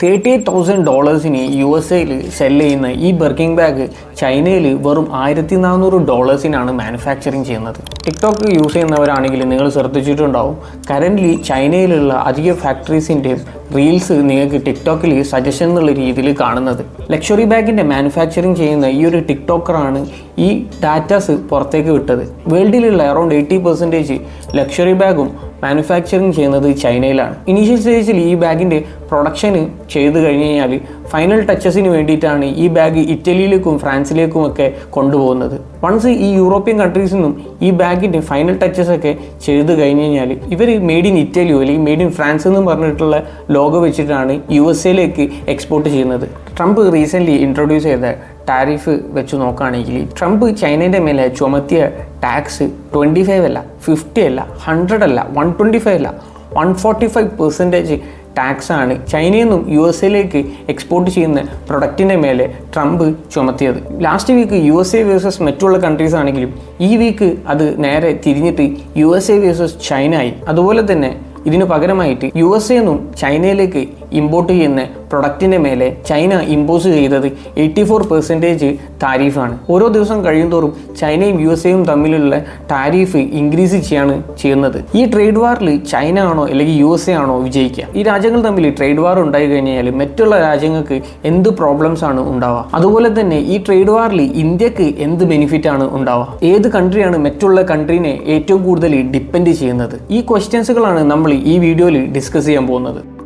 Thirty eight thousand ഡോളേഴ്സിന് U S എയിൽ sell ചെയ്യുന്ന ഈ ബർക്കിംഗ് ബാഗ് ചൈനയിൽ വെറും ആയിരത്തി നാനൂറ് ഡോളേഴ്സിനാണ് മാനുഫാക്ചറിങ് ചെയ്യുന്നത്. ടിക്ടോക്ക് യൂസ് ചെയ്യുന്നവരാണെങ്കിൽ നിങ്ങൾ ശ്രദ്ധിച്ചിട്ടുണ്ടാവും. കറന്റ്ലി ചൈനയിലുള്ള അധിക ഫാക്ടറീസിന്റെ റീൽസ് നിങ്ങൾക്ക് ടിക്ടോക്കിൽ സജഷൻ എന്നുള്ള രീതിയിൽ കാണുന്നത്. ലക്ഷറി ബാഗിന്റെ മാനുഫാക്ചറിങ് ചെയ്യുന്ന ഈ ഒരു ടിക്ടോക്കറാണ് ഈ ഡാറ്റാസ് പുറത്തേക്ക് വിട്ടത്. വേൾഡിലുള്ള അറൗണ്ട് എയ്റ്റി പെർസെന്റേജ് ലക്ഷറി ബാഗും മാനുഫാക്ചറിങ് ചെയ്യുന്നത് ചൈനയിലാണ്. ഇനീഷ്യൽ സ്റ്റേജിൽ ഈ ബാഗിന്റെ പ്രൊഡക്ഷൻ ചെയ്തു കഴിഞ്ഞ് കഴിഞ്ഞാൽ ഫൈനൽ ടച്ചസിന് വേണ്ടിയിട്ടാണ് ഈ ബാഗ് ഇറ്റലിയിലേക്കും ഫ്രാൻസിലേക്കും ഒക്കെ കൊണ്ടുപോകുന്നത്. വൺസ് ഈ യൂറോപ്യൻ കൺട്രീസിൽ നിന്നും ഈ ബാഗിന്റെ ഫൈനൽ ടച്ചസ് ഒക്കെ ചെയ്ത് കഴിഞ്ഞ് കഴിഞ്ഞാൽ ഇവർ മെയ്ഡ് ഇൻ ഇറ്റലിയോ അല്ലെങ്കിൽ മെയ്ഡ് ഇൻ ഫ്രാൻസ് എന്നും പറഞ്ഞിട്ടുള്ള ലോഗോ വെച്ചിട്ടാണ് യു എസ് എയിലേക്ക് എക്സ്പോർട്ട് ചെയ്യുന്നത്. ട്രംപ് റീസെന്റ്ലി ഇൻട്രൊഡ്യൂസ് ചെയ്ത ടാരിഫ് വെച്ച് നോക്കുകയാണെങ്കിൽ ട്രംപ് ചൈനയുടെ മേലെ ചുമത്തിയ ടാക്സ് ട്വന്റി ഫൈവ് അല്ല ഫിഫ്റ്റി അല്ല ഹൺഡ്രഡ് അല്ല വൺ ട്വന്റി ഫൈവ് അല്ല വൺ ഫോർട്ടി ഫൈവ് പെർസെന്റേജ് ടാക്സാണ് ചൈനയിൽ നിന്നും യു എസ് എയിലേക്ക് എക്സ്പോർട്ട് ചെയ്യുന്ന പ്രൊഡക്റ്റിന്റെ മേലെ Trump ചുമത്തിയത്. Last week U S A versus മറ്റുള്ള കൺട്രീസ് ആണെങ്കിലും ഈ വീക്ക് അത് നേരെ തിരിഞ്ഞിട്ട് U S A versus China ആയി. അതുപോലെ തന്നെ ഇതിനു പകരമായിട്ട് യു എസ് എന്നും ചൈനയിലേക്ക് ഇമ്പോർട്ട് ചെയ്യുന്ന പ്രൊഡക്റ്റിന്റെ മേലെ ചൈന ഇമ്പോസ് ചെയ്തത് എയ്റ്റി ഫോർ പെർസെന്റേജ് താരീഫാണ് ഓരോ ദിവസം കഴിയുന്തോറും ചൈനയും യു എസ് എയും തമ്മിലുള്ള താരീഫ് ഇൻക്രീസ് ചെയ്യാണ് ചെയ്യുന്നത്. ഈ ട്രേഡ് വാറിൽ ചൈന ആണോ അല്ലെങ്കിൽ യു എസ് എ ആണോ വിജയിക്കുക? ഈ രാജ്യങ്ങൾ തമ്മിൽ ട്രേഡ് വാർ ഉണ്ടായി കഴിഞ്ഞാൽ മറ്റുള്ള രാജ്യങ്ങൾക്ക് എന്ത് പ്രോബ്ലംസ് ആണ് ഉണ്ടാവുക? അതുപോലെ തന്നെ ഈ ട്രേഡ് വാറിൽ ഇന്ത്യയ്ക്ക് എന്ത് ബെനിഫിറ്റ് ആണ് ഉണ്ടാവുക? ഏത് കൺട്രിയാണ് മറ്റുള്ള കൺട്രീനെ ഏറ്റവും കൂടുതൽ ഡിപ്പെൻഡ് ചെയ്യുന്നത്? ഈ ക്വസ്റ്റ്യൻസുകളാണ് നമ്മൾ ഈ വീഡിയോയിൽ ഡിസ്കസ് ചെയ്യാൻ പോകുന്നത്.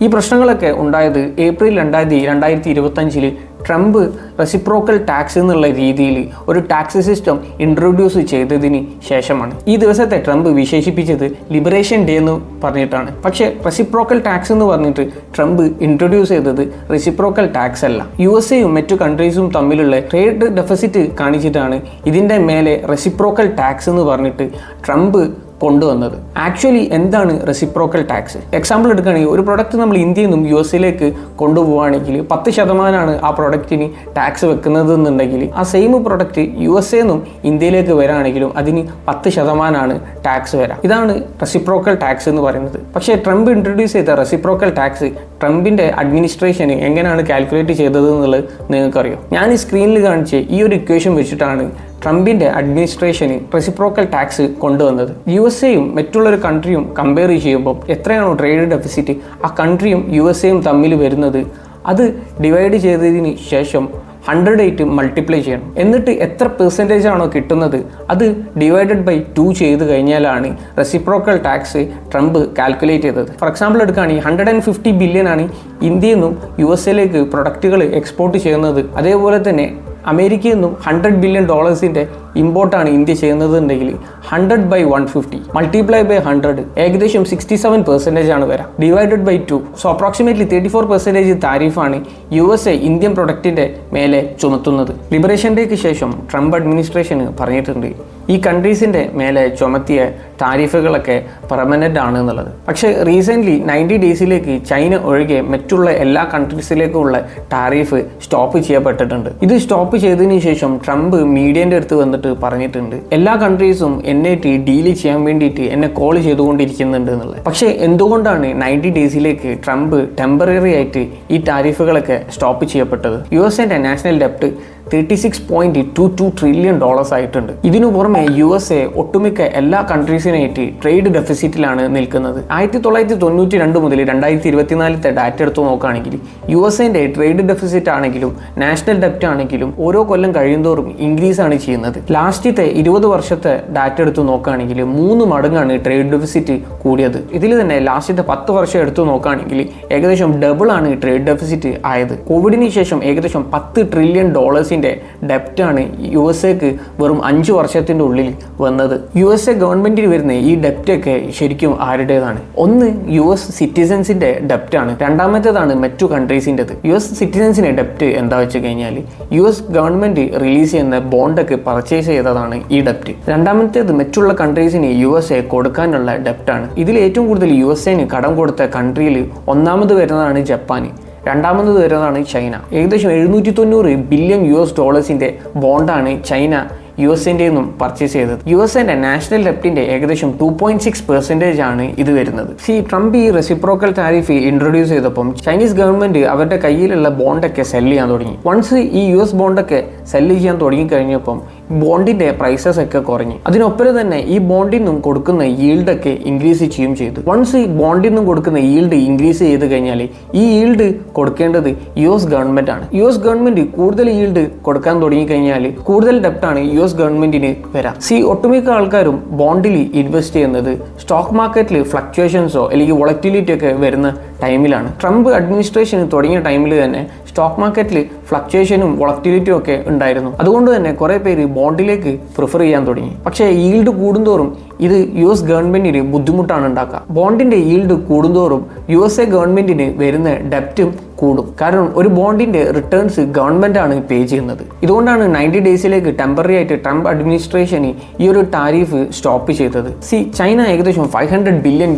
ഈ പ്രശ്നങ്ങളൊക്കെ ഉണ്ടായത് ഏപ്രിൽ രണ്ടായിരത്തി രണ്ടായിരത്തി ഇരുപത്തഞ്ചിൽ ട്രംപ് റെസിപ്രോക്കൽ ടാക്സ് എന്നുള്ള രീതിയിൽ ഒരു ടാക്സ് സിസ്റ്റം ഇൻട്രൊഡ്യൂസ് ചെയ്തതിന് ശേഷമാണ്. ഈ ദിവസത്തെ ട്രംപ് വിശേഷിപ്പിച്ചത് ലിബറേഷൻ ഡേ എന്ന് പറഞ്ഞിട്ടാണ്. പക്ഷേ റെസിപ്രോക്കൽ ടാക്സ് എന്ന് പറഞ്ഞിട്ട് ട്രംപ് ഇൻട്രൊഡ്യൂസ് ചെയ്തത് റെസിപ്രോക്കൽ ടാക്സ് അല്ല. യു എസ് എയും മറ്റു കൺട്രീസും തമ്മിലുള്ള ട്രേഡ് ഡെഫിസിറ്റ് കാണിച്ചിട്ടാണ് ഇതിന്റെ മേലെ റെസിപ്രോക്കൽ ടാക്സ് എന്ന് പറഞ്ഞിട്ട് ട്രംപ് കൊണ്ടുവന്നത്. ആക്ച്വലി എന്താണ് റെസിപ്രോക്കൽ ടാക്സ് എക്സാമ്പിൾ എടുക്കുകയാണെങ്കിൽ ഒരു പ്രൊഡക്റ്റ് നമ്മൾ ഇന്ത്യയിൽ നിന്നും യു എസിലേക്ക് കൊണ്ടുപോവുകയാണെങ്കിൽ പത്ത് ശതമാനമാണ് ആ പ്രൊഡക്റ്റിന് ടാക്സ് വെക്കുന്നത് എന്നുണ്ടെങ്കിൽ ആ same product U S A നിന്നും ഇന്ത്യയിലേക്ക് വരാണെങ്കിലും അതിന് പത്ത് ശതമാനമാണ് ടാക്സ് വരാം ഇതാണ് റെസിപ്രോക്കൽ ടാക്സ് എന്ന് പറയുന്നത്. പക്ഷേ ട്രംപ് ഇൻട്രൊഡ്യൂസ് ചെയ്ത റെസിപ്രോക്കൽ ടാക്സ് ട്രംപിന്റെ അഡ്മിനിസ്ട്രേഷന് എങ്ങനെയാണ് കാൽക്കുലേറ്റ് ചെയ്തത് എന്നുള്ളത് നിങ്ങൾക്കറിയാം. ഞാൻ ഈ സ്ക്രീനിൽ കാണിച്ച് ഈ ഒരു ഇക്വേഷൻ വെച്ചിട്ടാണ് ട്രംപിന്റെ അഡ്മിനിസ്ട്രേഷന് റെസിപ്രോക്കൽ ടാക്സ് കൊണ്ടുവന്നത്. യു എസ് എയും മറ്റുള്ളൊരു കൺട്രിയും കമ്പയർ ചെയ്യുമ്പോൾ എത്രയാണോ ട്രേഡ് ഡെഫിസിറ്റ് ആ കൺട്രിയും യു എസ് എയും തമ്മിൽ വരുന്നത്. അത് ഡിവൈഡ് ചെയ്തതിന് ശേഷം ഹൺഡ്രഡ് എയ്റ്റ് മൾട്ടിപ്ലൈ ചെയ്യണം. എന്നിട്ട് എത്ര പെർസെന്റേജ് ആണോ കിട്ടുന്നത് അത് ഡിവൈഡഡ് ബൈ ടു ചെയ്ത് കഴിഞ്ഞാലാണ് റെസിപ്രോക്കൽ ടാക്സ് ട്രംപ് കാൽക്കുലേറ്റ് ചെയ്തത്. ഫോർ എക്സാമ്പിൾ എടുക്കുകയാണെങ്കിൽ ഹൺഡ്രഡ് ആൻഡ് ഫിഫ്റ്റി ബില്യൺ ആണ് ഇന്ത്യയിൽ നിന്നും യു എസ് എയിലേക്ക് പ്രൊഡക്റ്റുകൾ എക്സ്പോർട്ട് ചെയ്യുന്നത്. അതേപോലെ തന്നെ അമേരിക്കയിൽ നിന്നും ഹൺഡ്രഡ് ബില്യൺ ഡോളേഴ്സിന്റെ ഇമ്പോർട്ടാണ് ഇന്ത്യ ചെയ്യുന്നതെങ്കിൽ hundred by one fifty multiply by hundred ഏകദേശം സിക്സ്റ്റി സെവൻ പെർസെന്റേജ് ആണ് വരാം. Divided by two so approximately thirty four percentage താരിഫാണ് U S A Indian പ്രൊഡക്റ്റിന്റെ മേലെ ചുമത്തുന്നത്. ലിബറേഷൻ ഡേക്ക് ശേഷം ട്രംപ് അഡ്മിനിസ്ട്രേഷന് പറഞ്ഞിട്ടുണ്ട് ഈ കൺട്രീസിന്റെ മേലെ ചുമത്തിയ താരിഫുകളൊക്കെ പെർമനന്റ് ആണ് എന്നുള്ളത്. പക്ഷേ റീസെന്റ്ലി നയന്റി ഡേയ്സിലേക്ക് ചൈന ഒഴികെ മറ്റുള്ള എല്ലാ കൺട്രീസിലേക്കുമുള്ള താരിഫ് സ്റ്റോപ്പ് ചെയ്യപ്പെട്ടിട്ടുണ്ട്. ഇത് സ്റ്റോപ്പ് ചെയ്തതിന് ശേഷം ട്രംപ് മീഡിയന്റെ അടുത്ത് വന്നിട്ട് പറഞ്ഞിട്ടുണ്ട്. എല്ലാ കൺട്രീസും എന്നെ ഡീൽ ചെയ്യാൻ വേണ്ടിയിട്ട് എന്നെ കോൾ ചെയ്തുകൊണ്ടിരിക്കുന്നുണ്ട് എന്നുള്ളത്. പക്ഷേ എന്തുകൊണ്ടാണ് നയന്റി ഡേയ്സിലേക്ക് ട്രംപ് ടെമ്പററി ആയിട്ട് ഈ ടാരിഫുകളൊക്കെ സ്റ്റോപ്പ് ചെയ്യപ്പെട്ടത്? യു എസ് എന്റെ national ഡെപ്റ്റ് thirty six point two two trillion dollars ആയിട്ടുണ്ട്. ഇതിനു പുറമെ യു എസ് എ ഒട്ടുമിക്ക എല്ലാ കൺട്രീസിനായിട്ട് ട്രേഡ് ഡെഫിസിറ്റിലാണ് നിൽക്കുന്നത്. ആയിരത്തി തൊള്ളായിരത്തി തൊണ്ണൂറ്റി രണ്ട് മുതൽ രണ്ടായിരത്തി ഇരുപത്തിനാലത്തെ ഡാറ്റ എടുത്ത് നോക്കുകയാണെങ്കിൽ യു എസ് എന്റെ ട്രേഡ് ഡെഫിസിറ്റ് ആണെങ്കിലും നാഷണൽ ഡെപ്റ്റ് ആണെങ്കിലും ഓരോ കൊല്ലം കഴിയുന്തോറും ഇൻക്രീസ് ആണ് ചെയ്യുന്നത്. ലാസ്റ്റത്തെ ഇരുപത് വർഷത്തെ ഡാറ്റ എടുത്ത് നോക്കുകയാണെങ്കിൽ മൂന്ന് മടങ്ങാണ് ട്രേഡ് ഡെഫിസിറ്റ് കൂടിയത്. ഇതിൽ തന്നെ ലാസ്റ്റത്തെ പത്ത് വർഷം എടുത്ത് നോക്കുകയാണെങ്കിൽ ഏകദേശം ഡബിൾ ആണ് ട്രേഡ് ഡെഫിസിറ്റ് ആയത്. കോവിഡിന് ശേഷം ഏകദേശം പത്ത് ട്രില്യൺ ഡോളേഴ്സിന്റെ ഡെപ്റ്റാണ് യു എസ് എക്ക് വെറും അഞ്ച് വർഷത്തിന്റെ ഉള്ളിൽ വന്നത്. യു എസ് എ ഗവൺമെന്റിന് വരുന്ന ഈ ഡെപ്റ്റൊക്കെ ശരിക്കും ആരുടേതാണ്? ഒന്ന് യു എസ് സിറ്റിസൻസിന്റെ ഡെപ്റ്റാണ് രണ്ടാമത്തേതാണ് മറ്റു കൺട്രീസിന്റെത് യു എസ് സിറ്റിസൻസിന്റെ ഡെപ്റ്റ് എന്താ വെച്ച് കഴിഞ്ഞാൽ യു എസ് ഗവൺമെന്റ് റിലീസ് ചെയ്യുന്ന ബോണ്ടൊക്കെ പർച്ചേസ് ചെയ്തതാണ് ഈ ഡെപ്റ്റ് രണ്ടാമത്തേത് മറ്റുള്ള കൺട്രീസിന് യു എസ് എ കൊടുക്കാനുള്ള ഡെപ്റ്റാണ് ഇതിൽ ഏറ്റവും കൂടുതൽ യു എസ് എന് കടം കൊടുത്ത കൺട്രിയിൽ ഒന്നാമത് വരുന്നതാണ് ജപ്പാൻ. രണ്ടാമത് വരുന്നതാണ് ചൈന. ഏകദേശം എഴുന്നൂറ്റി തൊണ്ണൂറ് ബില്യൺ യു എസ് ഡോളേഴ്സിന്റെ ബോണ്ടാണ് ചൈന യു എസിന്റെ നിന്നും പർച്ചേസ് ചെയ്തത്. യു എസിന്റെ നാഷണൽ ഡെപ്റ്റിന്റെ ഏകദേശം ടു പോയിന്റ് സിക്സ് പെർസെന്റേജ് ആണ് ഇത് വരുന്നത്. സി ട്രംപ് ഈ റെസിപ്രോക്കൽ ടാരിഫ് ഇൻട്രൊഡ്യൂസ് ചെയ്തപ്പം ചൈനീസ് ഗവൺമെന്റ് അവരുടെ കയ്യിലുള്ള ബോണ്ടൊക്കെ സെല്ല് ചെയ്യാൻ തുടങ്ങി. വൺസ് ഈ യു എസ് ബോണ്ടൊക്കെ സെല്ല് ചെയ്യാൻ തുടങ്ങി കഴിഞ്ഞപ്പം ബോണ്ടിന്റെ പ്രൈസസ് ഒക്കെ കുറഞ്ഞു. അതിനൊപ്പം തന്നെ ഈ ബോണ്ടിൽ നിന്നും കൊടുക്കുന്ന ഈൽഡ് ഒക്കെ ഇൻക്രീസ് ചെയ്യും ചെയ്തു. വൺസ് ഈ ബോണ്ടിൽ നിന്നും കൊടുക്കുന്ന ഈൽഡ് ഇൻക്രീസ് ചെയ്ത് കഴിഞ്ഞാൽ ഈ ഈൽഡ് കൊടുക്കേണ്ടത് യു എസ് ഗവൺമെന്റ് ആണ്. യു എസ് ഗവൺമെന്റ് കൂടുതൽ ഈൽഡ് കൊടുക്കാൻ തുടങ്ങി കഴിഞ്ഞാൽ കൂടുതൽ ഡെപ്റ്റാണ് യു എസ് ഗവൺമെന്റിന് വരാം. സി ഒട്ടുമിക്ക ആൾക്കാരും ബോണ്ടിൽ ഇൻവെസ്റ്റ് ചെയ്യുന്നത് സ്റ്റോക്ക് മാർക്കറ്റിൽ ഫ്ലക്ച്വേഷൻസോ അല്ലെങ്കിൽ വൊളറ്റിലിറ്റി ഒക്കെ വരുന്ന ടൈമിലാണ്. ട്രംപ് അഡ്മിനിസ്ട്രേഷൻ തുടങ്ങിയ ടൈമിൽ തന്നെ സ്റ്റോക്ക് മാർക്കറ്റിൽ ഫ്ലക്ച്വേഷനും വളക്ടിലിറ്റിയും ഒക്കെ ഉണ്ടായിരുന്നു. അതുകൊണ്ട് തന്നെ കുറേ പേര് ബോണ്ടിലേക്ക് പ്രിഫർ ചെയ്യാൻ തുടങ്ങി. പക്ഷേ ഈൽഡ് കൂടുന്തോറും ഇത് യു എസ് ഗവൺമെന്റിന് ബുദ്ധിമുട്ടാണ് ഉണ്ടാക്കുക. ബോണ്ടിന്റെ ഈൽഡ് കൂടുന്തോറും യു എസ് എ ഗവൺമെന്റിന് വരുന്ന ഡെപ്റ്റും കൂടും. കാരണം ഒരു ബോണ്ടിന്റെ റിട്ടേൺസ് ഗവൺമെന്റ് ആണ് പേ ചെയ്യുന്നത്. ഇതുകൊണ്ടാണ് നയന്റി ഡേയ്സിലേക്ക് ടെമ്പററി ആയിട്ട് ട്രംപ് അഡ്മിനിസ്ട്രേഷന് ഈ ഒരു ടാരിഫ് സ്റ്റോപ്പ് ചെയ്തത്. സി ചൈന ഏകദേശം ഫൈവ് ഹൺഡ്രഡ് ബില്യൺ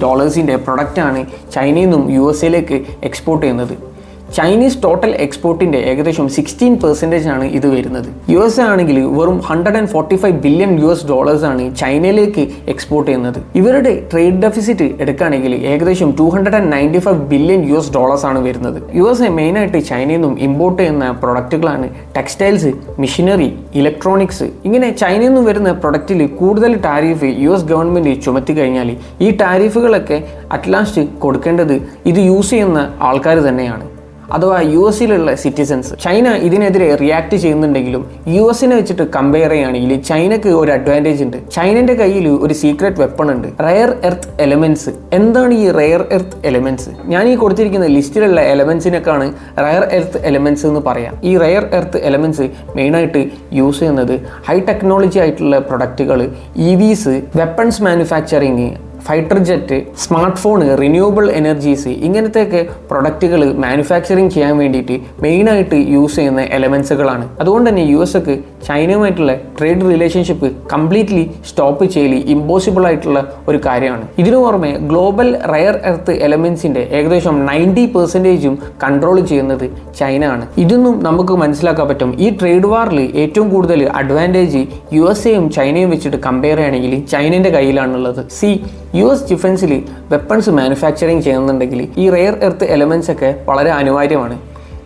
പ്രൊഡക്റ്റ് ആണ് ചൈനയിൽ നിന്നും യു എസ് എയിലേക്ക് എക്സ്പോർട്ട് ചെയ്യുന്നത്. ചൈനീസ് ടോട്ടൽ എക്സ്പോർട്ടിന്റെ ഏകദേശം സിക്സ്റ്റീൻ പെർസെന്റേജ് ആണ് ഇത് വരുന്നത്. യു എസ് ആണെങ്കിൽ വെറും hundred and forty five billion U S dollars ആണ് ചൈനയിലേക്ക് എക്സ്പോർട്ട് ചെയ്യുന്നത്. ഇവരുടെ ട്രേഡ് ഡെഫിസിറ്റ് എടുക്കുകയാണെങ്കിൽ ഏകദേശം two hundred and ninety five billion U S dollars ആണ് വരുന്നത്. യു എസ് എ മെയിനായിട്ട് ചൈനയിൽ നിന്നും ഇമ്പോർട്ട് ചെയ്യുന്ന പ്രൊഡക്റ്റുകളാണ് ടെക്സ്റ്റൈൽസ് മെഷീനറി ഇലക്ട്രോണിക്സ് ഇങ്ങനെ ചൈനയിൽ നിന്നും വരുന്ന പ്രൊഡക്റ്റിൽ കൂടുതൽ ടാരിഫ് യു എസ് ഗവൺമെന്റ് ചുമത്തി കഴിഞ്ഞാൽ ഈ ടാരിഫുകളൊക്കെ അറ്റ്ലാസ്റ്റ് കൊടുക്കേണ്ടത് ഇത് യൂസ് ചെയ്യുന്ന ആൾക്കാർ തന്നെയാണ്. അഥവാ യു എസിലുള്ള സിറ്റിസൻസ് ചൈന ഇതിനെതിരെ റിയാക്ട് ചെയ്യുന്നുണ്ടെങ്കിലും യു എസിനെ വെച്ചിട്ട് കമ്പയർ ചെയ്യുകയാണെങ്കിൽ ചൈനക്ക് ഒരു അഡ്വാന്റേജ് ഉണ്ട്. ചൈനന്റെ കയ്യിൽ ഒരു സീക്രട്ട് വെപ്പൺ ഉണ്ട്. റയർ എർത്ത് എലമെന്റ്സ് എന്താണ് ഈ റയർ എർത്ത് എലമെന്റ്സ് ഞാൻ ഈ കൊടുത്തിരിക്കുന്ന ലിസ്റ്റിലുള്ള എലമെന്റ്സിനൊക്കെയാണ് റയർ എർത്ത് എലമെന്റ്സ് എന്ന് പറയാം. ഈ റയർ എർത്ത് എലമെന്റ്സ് മെയിനായിട്ട് യൂസ് ചെയ്യുന്നത് ഹൈ ടെക്നോളജി ആയിട്ടുള്ള പ്രൊഡക്റ്റുകൾ ഇ വിസ് weapons manufacturing fighter jet smart phone renewable energies ഇങ്ങനത്തെയൊക്കെ പ്രൊഡക്റ്റുകൾ മാനുഫാക്ചറിങ് ചെയ്യാൻ വേണ്ടിയിട്ട് മെയിനായിട്ട് യൂസ് ചെയ്യുന്ന എലമെൻസുകളാണ് അതുകൊണ്ട് തന്നെ യു എസ് ഒക്കെ ചൈനയുമായിട്ടുള്ള ട്രേഡ് റിലേഷൻഷിപ്പ് കംപ്ലീറ്റ്ലി സ്റ്റോപ്പ് ചെയ്യൽ ഇമ്പോസിബിൾ ആയിട്ടുള്ള ഒരു കാര്യമാണ്. ഇതിനു പുറമെ ഗ്ലോബൽ റയർ എർത്ത് എലമെൻസിന്റെ ഏകദേശം നയന്റി പെർസെന്റേജും കൺട്രോൾ ചെയ്യുന്നത് ചൈന ആണ് ഇതൊന്നും നമുക്ക് മനസ്സിലാക്കാൻ പറ്റും. ഈ ട്രേഡ് വാറിൽ ഏറ്റവും കൂടുതൽ അഡ്വാന്റേജ് യു എസ് എയും ചൈനയും വെച്ചിട്ട് കമ്പയർ ചെയ്യുകയാണെങ്കിൽ ചൈനയുടെ കയ്യിലാണുള്ളത്. സി യു എസ് ഡിഫൻസിൽ വെപ്പൺസ് മാനുഫാക്ചറിങ് ചെയ്യുന്നുണ്ടെങ്കിൽ ഈ റയർ എർത്ത് എലമെൻസ് ഒക്കെ വളരെ അനിവാര്യമാണ്.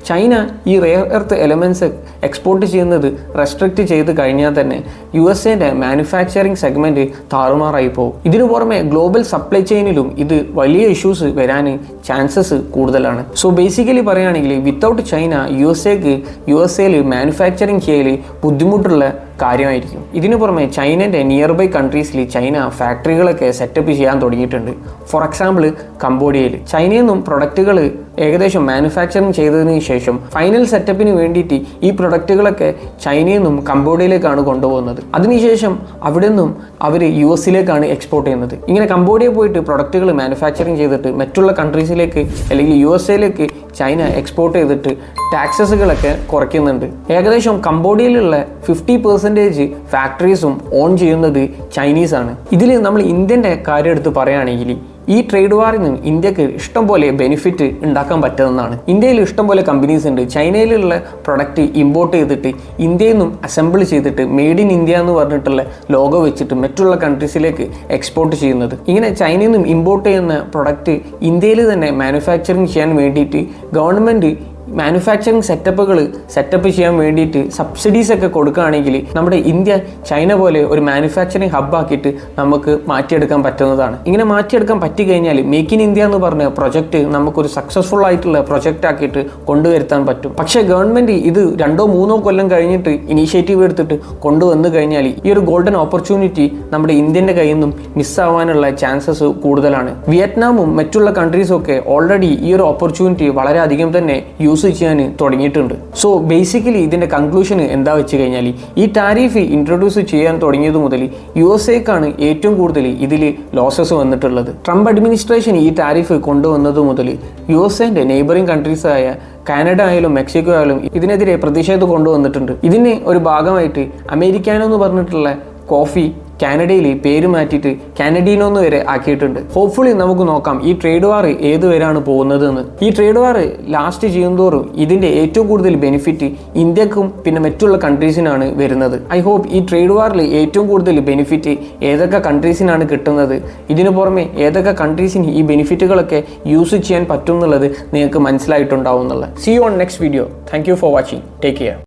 ചൈന ഈ റെയർ എർത്ത് എലമെൻസ് എക്സ്പോർട്ട് ചെയ്യുന്നത് റെസ്ട്രിക്റ്റ് ചെയ്ത് കഴിഞ്ഞാൽ തന്നെ യു എസ് എന്റെ മാനുഫാക്ചറിങ് സെഗ്മെന്റ് താറുമാറായി പോകും. ഇതിനു പുറമെ ഗ്ലോബൽ സപ്ലൈ ചെയിനിലും ഇത് വലിയ ഇഷ്യൂസ് വരാൻ ചാൻസസ് കൂടുതലാണ്. സോ ബേസിക്കലി പറയുകയാണെങ്കിൽ വിത്തൗട്ട് ചൈന യു എസ് എക്ക് യു എസ് എയിൽ മാനുഫാക്ചറിങ് ചെയ്യൽ ബുദ്ധിമുട്ടുള്ള കാര്യമായിരിക്കും. ഇതിനു പുറമെ ചൈനന്റെ നിയർ ബൈ കൺട്രീസിൽ ചൈന ഫാക്ടറികളൊക്കെ സെറ്റപ്പ് ചെയ്യാൻ തുടങ്ങിയിട്ടുണ്ട്. ഫോർ എക്സാമ്പിൾ കംബോഡിയയിൽ. ചൈനയിൽ നിന്നും പ്രൊഡക്റ്റുകൾ ഏകദേശം മാനുഫാക്ചറിങ് ചെയ്തതിന് ശേഷം ഫൈനൽ സെറ്റപ്പിന് വേണ്ടിയിട്ട് ഈ പ്രൊഡക്റ്റുകളൊക്കെ ചൈനയിൽ നിന്നും കംബോഡിയയിലേക്കാണ് കൊണ്ടുപോകുന്നത്. അതിനുശേഷം അവിടെ നിന്നും അവർ യു എസിലേക്കാണ് എക്സ്പോർട്ട് ചെയ്യുന്നത്. ഇങ്ങനെ കംബോഡിയ പോയിട്ട് പ്രൊഡക്റ്റുകൾ മാനുഫാക്ചറിങ് ചെയ്തിട്ട് മറ്റുള്ള കൺട്രീസിലേക്ക് അല്ലെങ്കിൽ യു എസ് എയിലേക്ക് ചൈന എക്സ്പോർട്ട് ചെയ്തിട്ട് ടാക്സസുകളൊക്കെ കുറയ്ക്കുന്നുണ്ട്. ഏകദേശം കംബോഡിയയിലുള്ള ഫിഫ്റ്റി പെർസെന്റേജ് ഫാക്ടറീസും ഓൺ ചെയ്യുന്നത് ചൈനീസാണ് ഇതിൽ നമ്മൾ ഇന്ത്യന്റെ കാര്യം എടുത്ത് പറയുകയാണെങ്കിൽ ഈ ട്രേഡ് വാറിൽ നിന്ന് ഇന്ത്യയ്ക്ക് ഇഷ്ടംപോലെ ബെനിഫിറ്റ് ഉണ്ടാക്കാൻ പറ്റുന്നതാണ്. ഇന്ത്യയിൽ ഇഷ്ടംപോലെ കമ്പനീസ് ഉണ്ട്. ചൈനയിലുള്ള പ്രൊഡക്റ്റ് ഇമ്പോർട്ട് ചെയ്തിട്ട് ഇന്ത്യയിൽ നിന്നും അസംബിൾ ചെയ്തിട്ട് മെയ്ഡ് ഇൻ ഇന്ത്യ എന്ന് പറഞ്ഞിട്ടുള്ള ലോഗോ വെച്ചിട്ട് മറ്റുള്ള കൺട്രീസിലേക്ക് എക്സ്പോർട്ട് ചെയ്യുന്നത്. ഇങ്ങനെ ചൈനയിൽ നിന്നും ഇമ്പോർട്ട് ചെയ്യുന്ന പ്രൊഡക്റ്റ് ഇന്ത്യയിൽ തന്നെ മാനുഫാക്ചറിങ് ചെയ്യാൻ വേണ്ടിയിട്ട് ഗവൺമെന്റ് മാനുഫാക്ചറിങ് സെറ്റപ്പുകൾ സെറ്റപ്പ് ചെയ്യാൻ വേണ്ടിയിട്ട് സബ്സിഡീസ് ഒക്കെ കൊടുക്കുകയാണെങ്കിൽ നമ്മുടെ ഇന്ത്യ ചൈന പോലെ ഒരു മാനുഫാക്ചറിങ് ഹബ്ബാക്കിയിട്ട് നമുക്ക് മാറ്റിയെടുക്കാൻ പറ്റുന്നതാണ്. ഇങ്ങനെ മാറ്റിയെടുക്കാൻ പറ്റി കഴിഞ്ഞാൽ മേക്ക് ഇൻ ഇന്ത്യ എന്ന് പറഞ്ഞ പ്രൊജക്റ്റ് നമുക്കൊരു സക്സസ്ഫുൾ ആയിട്ടുള്ള പ്രൊജക്റ്റ് ആക്കിയിട്ട് കൊണ്ടുവരുത്താൻ പറ്റും. പക്ഷേ ഗവൺമെന്റ് ഇത് രണ്ടോ മൂന്നോ കൊല്ലം കഴിഞ്ഞിട്ട് ഇനീഷ്യേറ്റീവ് എടുത്തിട്ട് കൊണ്ടുവന്നു കഴിഞ്ഞാൽ ഈ ഒരു ഗോൾഡൻ ഓപ്പർച്യൂണിറ്റി നമ്മുടെ ഇന്ത്യന്റെ കയ്യിൽ നിന്നും മിസ്സാവാനുള്ള ചാൻസസ് കൂടുതലാണ്. വിയറ്റ്നാമും മറ്റുള്ള കൺട്രീസും ഒക്കെ ഓൾറെഡി ഈ ഒരു ഓപ്പർച്യൂണിറ്റി വളരെയധികം തന്നെ യൂസ് ചെയ്യാൻ തുടങ്ങിയിട്ടുണ്ട്. സോ ബേസിക്കലി ഇതിന്റെ കൺക്ലൂഷൻ എന്താ വെച്ച് കഴിഞ്ഞാൽ ഈ ടാരിഫ് ഇൻട്രൊഡ്യൂസ് ചെയ്യാൻ തുടങ്ങിയത് മുതൽ യു എസ് എക്കാണ് ഏറ്റവും കൂടുതൽ ഇതിൽ ലോസസ് വന്നിട്ടുള്ളത്. ട്രംപ് അഡ്മിനിസ്ട്രേഷൻ ഈ ടാരിഫ് കൊണ്ടുവന്നത് മുതൽ യു എസ് എന്റെ നെയ്ബറിംഗ് കൺട്രീസായ കാനഡ ആയാലും മെക്സിക്കോ ആയാലും ഇതിനെതിരെ പ്രതിഷേധം കൊണ്ടുവന്നിട്ടുണ്ട്. ഇതിന് ഒരു ഭാഗമായിട്ട് അമേരിക്കാനോ എന്ന് പറഞ്ഞിട്ടുള്ള കോഫി കാനഡയിൽ പേര് മാറ്റിയിട്ട് കാനഡീനോ എന്ന് വരെ ആക്കിയിട്ടുണ്ട്. ഹോപ്പ്ഫുള്ളി നമുക്ക് നോക്കാം ഈ ട്രേഡ് വാർ ഏത് വരെയാണ് പോകുന്നത് എന്ന് ഈ ട്രേഡ് വാർ ലാസ്റ്റ് ചെയ്യുന്തോറും ഇതിന്റെ ഏറ്റവും കൂടുതൽ ബെനിഫിറ്റ് ഇന്ത്യക്കും പിന്നെ മറ്റുള്ള കൺട്രീസിനാണ് വരുന്നത്. ഐ ഹോപ്പ് ഈ ട്രേഡ് വാറിൽ ഏറ്റവും കൂടുതൽ ബെനിഫിറ്റ് ഏതൊക്കെ കൺട്രീസിനാണ് കിട്ടുന്നത്. ഇതിനു പുറമെ ഏതൊക്കെ കൺട്രീസിന് ഈ ബെനിഫിറ്റുകളൊക്കെ യൂസ് ചെയ്യാൻ പറ്റും എന്നുള്ളത് നിങ്ങൾക്ക് മനസ്സിലായിട്ടുണ്ടാവും എന്നുള്ളത്. See on next video thank for watching take care